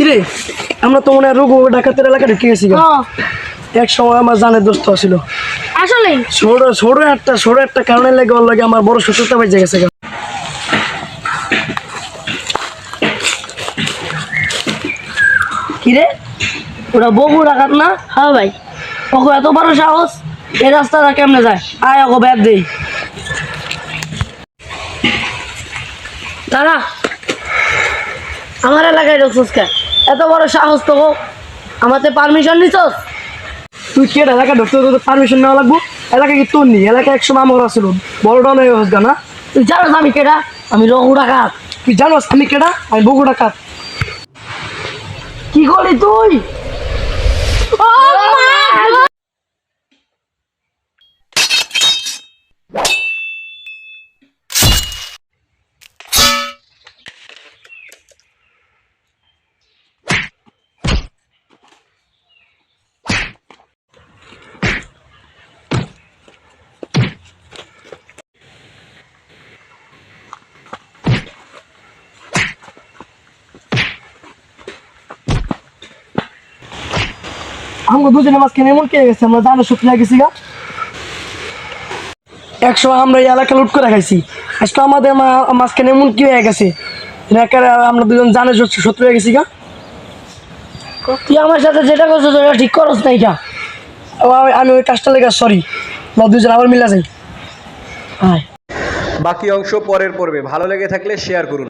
কিরে? আমরা তো মনে হয় রোগ ডাকাতের এলাকা ঢুকে গেছি এক সময় আমার জানের দোস্ত ছিল আসলে ছোট ছোট একটা ছোট একটা কারণে লেগে ওর লাগে আমার বড় শত্রুতা বেজে গেছে। কিরে? ওরা বউ ডাকাত না? হ্যাঁ ভাই। ওকে এত বড় সাহস? এই রাস্তাটা কেমনে যায়? আয় ওকে ব্যাট দেই দাঁড়া। আমার এলাকায় কে এত বড় সাহস তো আমাদের পারমিশন নিছস? তুই কে এলাকা ঢুকতে তোর পারমিশন নেওয়া লাগবো? এলাকা কি তোর নি এলাকা একশো নাম করা ছিল বড় ডন হয়ে হোসগা না? তুই জানোস আমি কেডা? আমি রঘু কাত তুই জানোস আমি কেডা? আমি বগু কাত কি করি তুই? আমরা দুজনে মাঝখানে এমন কে গেছে? আমরা জানে শুকিয়ে গেছি গা। একশো আমরা এই এলাকা লুট করে খাইছি। আজকে আমাদের মাঝখানে এমন কি হয়ে গেছে? আমরা দুজন জানে শত্রু হয়ে গেছি গা। তুই আমার সাথে যেটা করছ সেটা ঠিক করস না এটা আমি ওই কাজটা লেগে সরি দুজন আবার মিলা যাই। বাকি অংশ পরের পর্বে। ভালো লেগে থাকলে শেয়ার করুন।